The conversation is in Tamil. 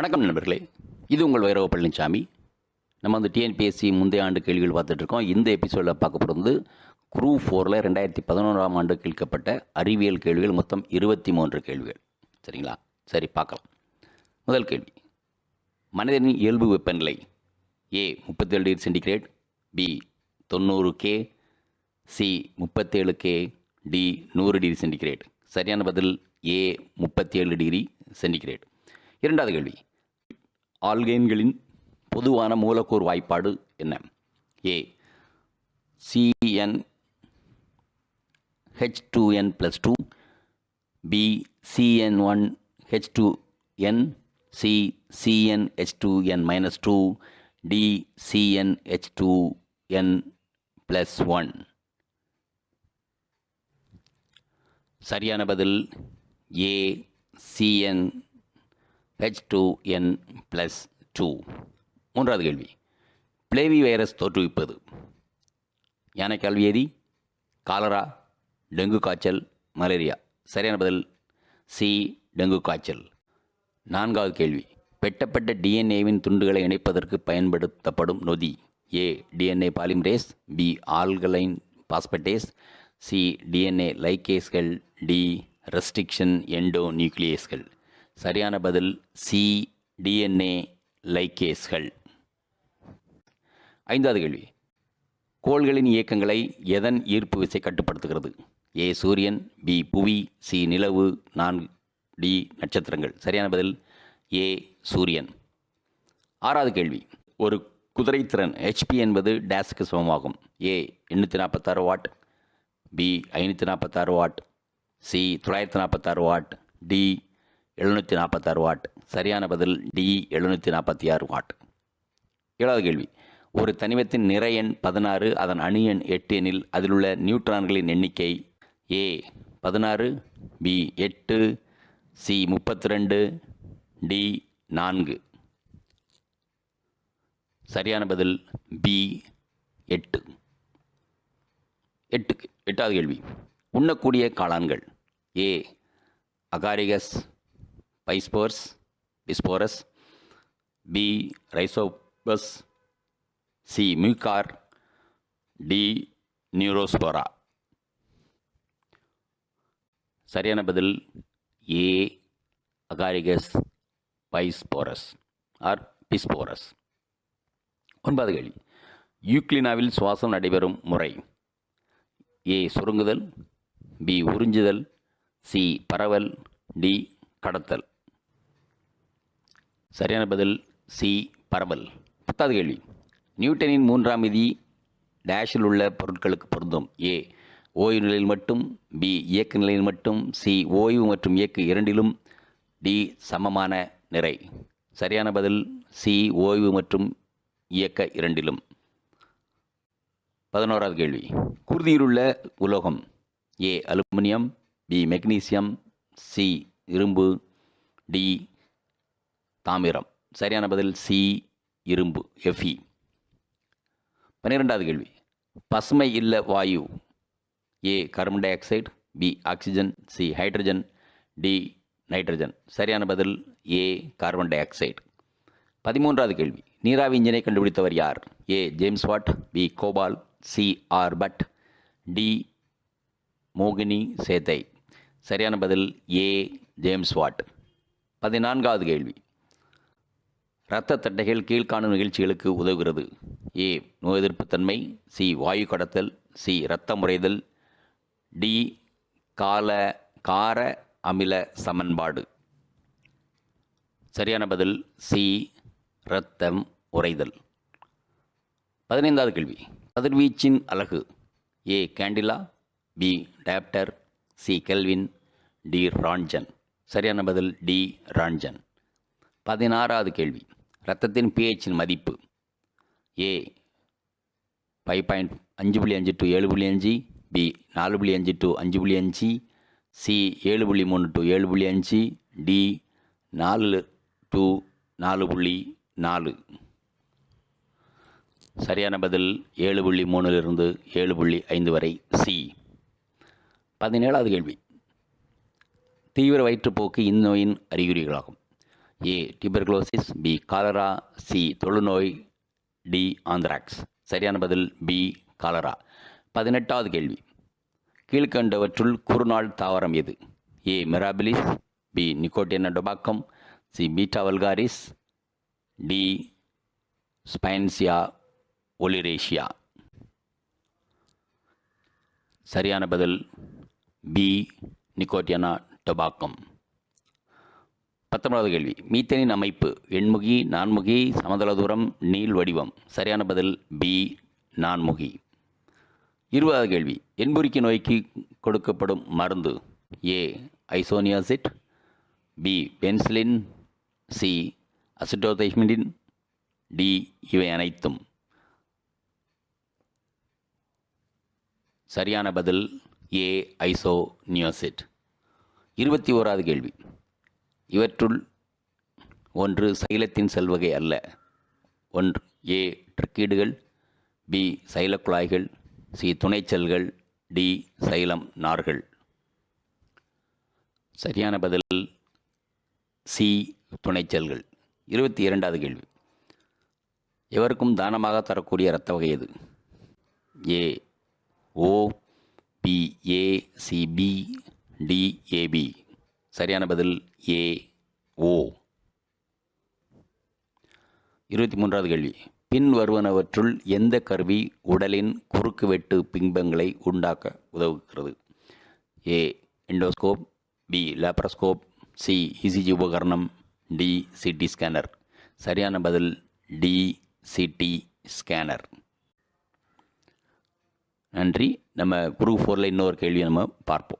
வணக்கம் நண்பர்களே. இது உங்கள் வைரவ பழனிசாமி நம்ம வந்து டிஎன்பிஎஸ்சி முந்தைய ஆண்டு கேள்விகள் பார்த்துட்ருக்கோம் இந்த எபிசோடில் பார்க்க போகிறது குரூ ஃபோரில் ரெண்டாயிரத்தி பதினோராம் ஆண்டு கேட்கப்பட்ட அறிவியல் கேள்விகள் மொத்தம் இருபத்தி மூன்று கேள்விகள். சரிங்களா? சரி பார்க்கலாம். முதல் கேள்வி. மனிதனின் இயல்பு வெப்பநிலை ஏ முப்பத்தேழு டிகிரி சென்டிகிரேட் பி தொண்ணூறு கே சி முப்பத்தேழு கே டி நூறு டிகிரி சென்டிகிரேட். சரியான பதில் ஏ முப்பத்தேழு டிகிரி சென்டிகிரேட். இரண்டாவது கேள்வி. ஆல்கேன்களின் பொதுவான மூலக்கூறு வாய்ப்பாடு என்ன? A C N H two N plus two B C N one H two N C C N H two N minus two D C N H two N plus one சரியான பதில் A C N H two N plus two மூன்றாவது கேள்வி. பிளேவி வைரஸ் தோற்றுவிப்பது. யானை கல்வியதி காலரா டெங்கு காய்ச்சல் மலேரியா. சரியான பதில் சி டெங்கு காய்ச்சல். நான்காவது கேள்வி. வெட்டப்பட்ட டிஎன்ஏவின் துண்டுகளை இணைப்பதற்கு பயன்படுத்தப்படும் நொதி. A D N A polymerase B alkaline phosphatase C D N A லைகேஸ்கள் D restriction endo நியூக்ளியேஸ்கள் சரியான பதில் சி டிஎன்ஏ லைகேஸ்கள். ஐந்தாவது கேள்வி. கோள்களின் இயக்கங்களை எதன் ஈர்ப்பு விசை கட்டுப்படுத்துகிறது? ஏ சூரியன் பி புவி சி நிலவு நான்கு டி நட்சத்திரங்கள். சரியான பதில் ஏ சூரியன். ஆறாவது கேள்வி. ஒரு குதிரைத்திறன் ஹெச்பி என்பது டேஸுக்கு சமமாகும். ஏ எண்ணூற்றி நாற்பத்தாறு வாட். பி ஐநூற்றி நாற்பத்தாறு வாட். சி தொள்ளாயிரத்தி நாற்பத்தாறு வாட். டி எழுநூற்றி நாற்பத்தாறு வாட். சரியான பதில் டி எழுநூற்றி நாற்பத்தி ஆறு வாட். ஏழாவது கேள்வி. ஒரு தனிமத்தின் நிறை எண் பதினாறு அதன் அணு எண் எட்டு எனில் அதில் உள்ள நியூட்ரான்களின் எண்ணிக்கை ஏ பதினாறு பி எட்டு சி முப்பத்தி ரெண்டு டி நான்கு. சரியான பதில் பி எட்டு. எட்டுக்கு எட்டாவது கேள்வி. உண்ணக்கூடிய காளான்கள். A Agaricus bisporus bisporus B Rhizopus C Mucor D Neurospora சரியான பதில் A Agaricus bisporus or bisporus ஒன்பது கேள்வி. யூக்ளினாவில் சுவாசம் நடைபெறும் முறை. ஏ சுருங்குதல் பி உறிஞ்சுதல் சி பரவல் டி கடத்தல். சரியான பதில் சி. பரவல். பத்தாவது கேள்வி. நியூட்டனின் மூன்றாம் விதி டேஷில் உள்ள பொருட்களுக்கு பொருந்தும். ஏ. ஓய்வு நிலையில் மட்டும் பி. இயக்க நிலையில் மட்டும் சி. ஓய்வு மற்றும் இயக்கு இரண்டிலும் டி. சமமான நிறை. சரியான பதில் சி. ஓய்வு மற்றும் இயக்க இரண்டிலும். பதினோராவது கேள்வி. குருதியிலுள்ள உலோகம் A. Aluminium B. Magnesium C. இரும்பு டி. தாமிரம். சரியான பதில் சி இரும்பு எஃப்இ பன்னிரெண்டாவது கேள்வி. பசுமை இல்ல வாயு. A carbon dioxide B oxygen C hydrogen D nitrogen சரியான பதில் ஏ கார்பன் டை ஆக்சைடு பதிமூன்றாவது கேள்வி. நீராவி இன்ஜினை கண்டுபிடித்தவர் யார்? A James Watt B Gopal C R but D மோகினி சேத்தை. சரியான பதில் ஏ ஜேம்ஸ் வாட். பதினான்காவது கேள்வி. இரத்த தட்டைகள் கீழ்காணும் நிகழ்ச்சிகளுக்கு உதவுகிறது. ஏ நோய் எதிர்ப்புத்தன்மை சி வாயு கடத்தல் சி இரத்த முறைதல் டி கால கார அமில சமன்பாடு. சரியான பதில் சி இரத்தம் உறைதல். பதினைந்தாவது கேள்வி. கதிர்வீச்சின் அழகு ஏ கேண்டிலா பி டேப்டர் சி கெல்வின் டி ராஞ்சன். சரியான பதில் டி ரான்ஜன் பதினாறாவது கேள்வி. இரத்தத்தின் பிஹெச்சின் மதிப்பு. ஏ ஃபைவ் பாயிண்ட் அஞ்சு புள்ளி அஞ்சு டு ஏழு புள்ளி அஞ்சு பி நாலு புள்ளி அஞ்சு டு அஞ்சு புள்ளி அஞ்சு சி ஏழு புள்ளி மூணு டு ஏழு புள்ளி அஞ்சு டி நாலு டு நாலு புள்ளி நாலு. சரியான பதில் ஏழு புள்ளி மூணுலிருந்து ஏழு புள்ளி ஐந்து வரை சி பதினேழாவது கேள்வி. தீவிர வயிற்றுப்போக்கு இந்நோயின் அறிகுறிகளாகும். A tuberculosis B cholera C தொழுநோய் டி ஆந்த்ராக்ஸ் சரியான பதில் பி காலரா பதினெட்டாவது கேள்வி. கீழ்கண்டவற்றுள் குறுநாள் தாவரம் எது? A Mirabilis B Nicotiana tabacum C beta vulgaris D Spinacia oleracea சரியான பதில் பி நிக்கோட்டியனா டொபாக்கம் பத்தொன்பதாவது கேள்வி. மீத்தேனின் அமைப்பு எண்முகி நான்முகி சமதள தூரம் நீள் வடிவம். சரியான பதில் பி நான்முகி. இருபதாவது கேள்வி. எண்புரிக்கு நோய்க்கு கொடுக்கப்படும் மருந்து A isoniazid B penicillin C azidothymidine D இவை அனைத்தும். சரியான பதில் ஏ ஐசோனியோசிட். இருபத்தி ஓராவது கேள்வி. இவற்றுள் ஒன்று சைலத்தின் செல்வகை அல்ல. ஒன்று ஏ ட்ரக்கீடுகள் பி சைலக்குழாய்கள் சி துணைச்செல்கள் டி சைலம் நார்கள். சரியான பதில் சி துணைச்செல்கள். இருபத்தி இரண்டாவது கேள்வி. எவருக்கும் தானமாக தரக்கூடிய இரத்த வகை எது? A O B A C B சரியான பதில் ஏ ஓ. இருபத்தி மூன்றாவது கேள்வி. பின் வருவனவற்றுள் எந்த கருவி உடலின் குறுக்குவெட்டு பிம்பங்களை உண்டாக்க உதவுகிறது? A endoscope B laparoscope C E C G உபகரணம் டி சிடி ஸ்கேனர். சரியான பதில் டி சிடி ஸ்கேனர். நன்றி. நம்ம குரூப் ஃபோரில் இன்னொரு கேள்வியை நம்ம பார்ப்போம்.